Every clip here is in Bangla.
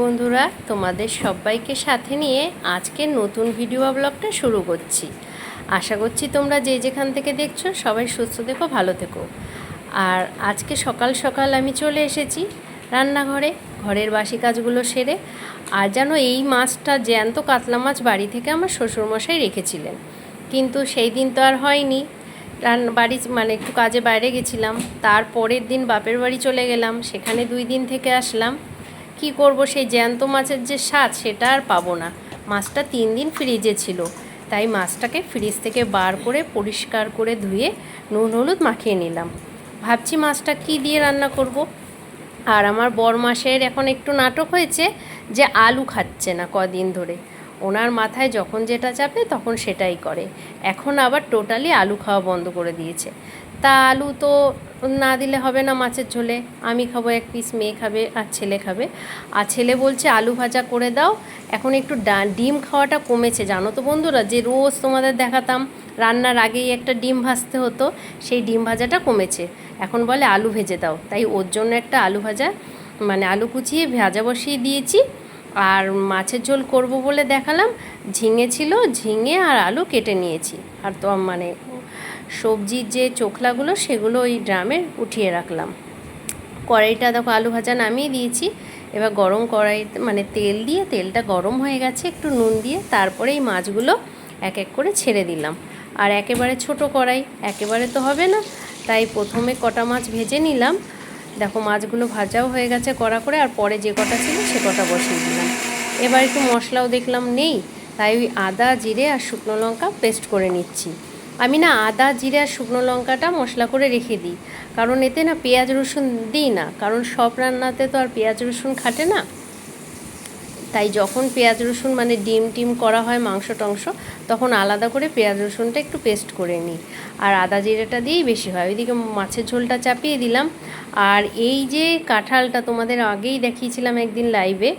বন্ধুরা, তোমাদের সবাইকে সাথে নিয়ে আজকের নতুন ভিডিও ব্লগটা শুরু করছি। আশা করছি তোমরা যে যেখান থেকে দেখছ সবাই সুস্থ থেকো, ভালো থেকো। আর আজকে সকাল সকাল আমি চলে এসেছি রান্নাঘরে, ঘরের বাসি কাজগুলো সেরে। আর যেন এই মাছটা জ্যান্ত কাতলা মাছ বাড়ি থেকে আমার শ্বশুরমশাই রেখেছিলেন। কিন্তু সেই দিন তো আর হয়নি। রান, বাড়ি মানে একটু কাজে বাইরে গেছিলাম। তার পরের দিন বাপের বাড়ি চলে গেলাম। সেখানে দুই দিন থেকে আসলাম। কি করব? সেই জ্যান্ত মাছের যে স্বাদ, সেটা আর পাবো না। মাছটা তিন দিন ফ্রিজে ছিল। তাই মাছটাকে ফ্রিজ থেকে বার করে পরিষ্কার করে ধুয়ে নুন হলুদ মাখিয়ে নিলাম। ভাবছি মাছটা কি দিয়ে রান্না করব? আর আমার বর মাসের এখন একটু নাটক হয়েছে যে আলু খাচ্ছে না কদিন ধরে। ওনার মাথায় যখন যেটা চাপে, তখন সেটাই করে। এখন আবার টোটালি আলু খাওয়া বন্ধ করে দিয়েছে। তা আলু তো না দিলে হবে না মাছের ঝোলে। আমি খাব এক পিস মেয়ে খাবে আর ছেলে খাবে। আর ছেলে বলছে, আলু ভাজা করে দাও। এখন একটু ডিম খাওয়াটা কমেছে, জানো তো বন্ধুরা? যে রোজ তোমাদের দেখাতাম, রান্নার আগেই একটা ডিম ভাজতে হতো, সেই ডিম ভাজাটা কমেছে। এখন বলে, আলু ভেজে দাও। তাই ওর জন্য একটা আলু ভাজা মানে আলু কুচিয়ে ভাজা বসিয়ে দিয়েছি। আর মাছের ঝোল করব বলে দেখালাম, ঝিঙে ছিল, ঝিঙে আর আলু কেটে নিয়েছি। আর তো মানে সবজির যে চোখলাগুলো সেগুলো ওই ড্রামে উঠিয়ে রাখলাম। কড়াইটা দেখো আলু ভাজা নামিয়ে দিয়েছি। এবার গরম কড়াই মানে তেল দিয়ে, তেলটা গরম হয়ে গেছে, একটু নুন দিয়ে তারপরে এই মাছগুলো এক এক করে ছেড়ে দিলাম। আর একেবারে ছোট কড়াই, একেবারে তো হবে না। তাই প্রথমে কটা মাছ ভেজে নিলাম। দেখো মাছগুলো ভাজাও হয়ে গেছে কড়া করে, আর পরে যে কটা ছিল সে কটা বসিয়ে দিলাম। এবার একটু মশলাও দেখলাম নেই, তাই ওই আদা, জিরে আর শুকনো লঙ্কা পেস্ট করে নিচ্ছি। আমি না আদা, জিরে শুকনো লঙ্কাটা মশলা করে রেখে দিই। কারণ এতে না পেঁয়াজ রসুন দিই না। কারণ সব রান্নাতে তো আর পেঁয়াজ রসুন খাটে না। তাই যখন পেঁয়াজ রসুন মানে ডিম টিম করা হয় মাংস টাংস, তখন আলাদা করে পেঁয়াজ রসুনটা একটু পেস্ট করে নিই। আর আদা জিরেটা দিয়েই বেশি হয়। ওইদিকে মাছের ঝোলটা চাপিয়ে দিলাম। আর এই যে কাঁঠালটা তোমাদের আগেই দেখিয়েছিলাম একদিন লাইভে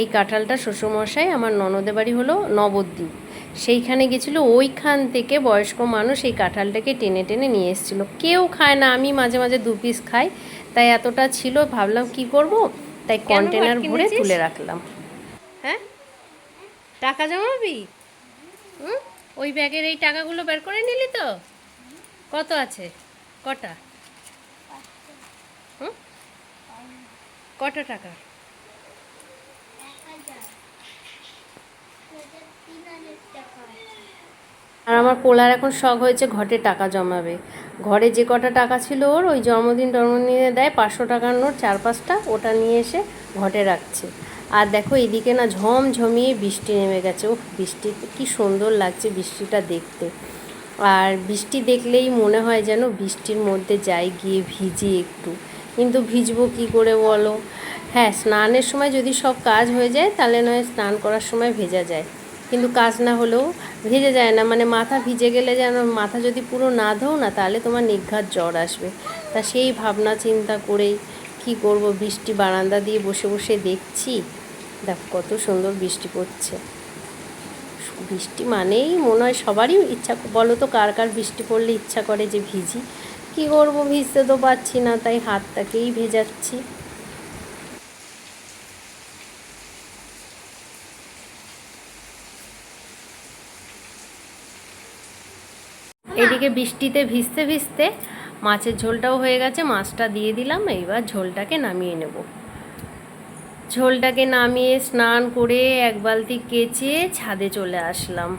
এই কাঁঠালটা শ্বশুরমশাই আমার ননদের বাড়ি হলো নবদ্বীপ। সেইখানে গেছিল ওইখান থেকে বয়স্ক মানুষ এই কাঁঠালটাকে টেনে টেনে নিয়ে এসেছিল। কেউ খায় না আমি মাঝে মাঝে দু পিস খাই। তাই এতটা ছিল ভাবলাম কি করব? তাই কন্টেনার ভরে তুলে রাখলাম। হ্যাঁ? টাকা জমাবি? হুম? ওই ব্যাগের এই টাকাগুলো বের করে নিলি তো? কত আছে? কটা? হুম? কটা টাকা? আর আমার পোলার এখন শখ হয়েছে ঘটে টাকা জমাবে। ঘরে যে কটা টাকা ছিল ওর, ওই জন্মদিন টন্মদিনে দেয়, পাঁচশো টাকার নোট, চার পাঁচটা, ওটা নিয়ে এসে ঘটে রাখছে। আর দেখো এদিকে না ঝমঝমিয়ে বৃষ্টি নেমে গেছে। ও বৃষ্টি কি সুন্দর লাগছে বৃষ্টিটা দেখতে। আর বৃষ্টি দেখলেই মনে হয় যেন বৃষ্টির মধ্যে যাই গিয়ে ভিজি একটু। কিন্তু ভিজবো কি করে বলো? হ্যাঁ স্নানের সময় যদি সব কাজ হয়ে যায়, তাহলে নয় স্নান করার সময় ভেজা যায়। কিন্তু কাজ না হলেও ভেজে যায় না। মানে মাথা ভিজে গেলে যেন মাথা যদি পুরো না ধোও না, তাহলে তোমার নিঘাত জ্বর আসবে। তা সেই ভাবনা চিন্তা করেই কি করব? বৃষ্টি বারান্দা দিয়ে বসে বসে দেখছি। দেখ, কত সুন্দর বৃষ্টি পড়ছে। বৃষ্টি মানেই মনে হয় সবারই ইচ্ছা, বলো তো কার কার বৃষ্টি পড়লে ইচ্ছা করে যে ভিজি? কি করব? ভিজতে তো পারছি না, তাই হাতটাকেই ভেজাচ্ছি। এদিকে বৃষ্টিতে ভিজতে ভিজতে মাছের ঝোলটাও হয়ে গেছে, মাছটা দিয়ে দিলাম, এইবার ঝোলটাকে নামিয়ে নেব। ঝোলটাকে নামিয়ে স্নান করে এক বালতি কেচে ছাদে চলে আসলাম।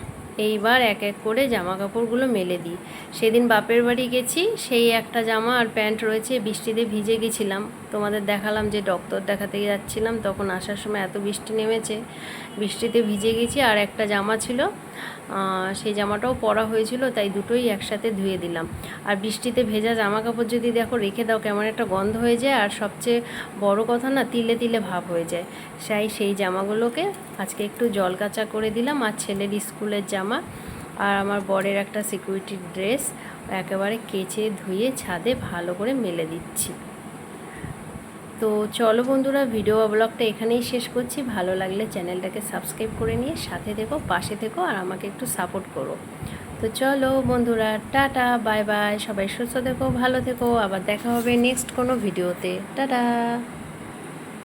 এইবার এক এক করে জামা কাপড়গুলো মেলে দিই। সেদিন বাপের বাড়ি গেছি, সেই একটা জামা আর প্যান্ট রয়েছে, বৃষ্টিতে ভিজে গেছিলাম। তোমাদের দেখালাম যে ডক্টর দেখাতে যাচ্ছিলাম, তখন আসার সময় এত বৃষ্টি নেমেছে। বৃষ্টিতে ভিজে গেছি, আর একটা জামা ছিল সেই জামাটাও পরা হয়েছিল, তাই দুটোই একসাথে ধুয়ে দিলাম। আর বৃষ্টিতে ভেজা জামা কাপড় যদি দেখো, রেখে দাও, কেমন একটা গন্ধ হয়ে যায়, আর সবচেয়ে বড় কথা না, তিলে তিলে ভাব হয়ে যায়। সেই সেই জামাগুলোকে আজকে একটু জল কাচা করে দিলাম, আর ছেলের স্কুলের জামা আর আমার বরের একটা সিকিউরিটি ড্রেস একেবারে কেচে ধুয়ে ছাদে ভালো করে মেলে দিচ্ছি। তো চলো বন্ধুরা ভিডিও ব্লগটা এখানেই শেষ করছি। ভালো লাগলে চ্যানেলটাকে সাবস্ক্রাইব করে নিয়ে সাথে থেকো, পাশে থেকো, আর আমাকে একটু সাপোর্ট করো। তো চলো বন্ধুরা, টাটা বাই বাই সবাই সুস্থ থেকো, ভালো থেকো। আবার দেখা হবে নেক্সট কোনো ভিডিওতে টাটা।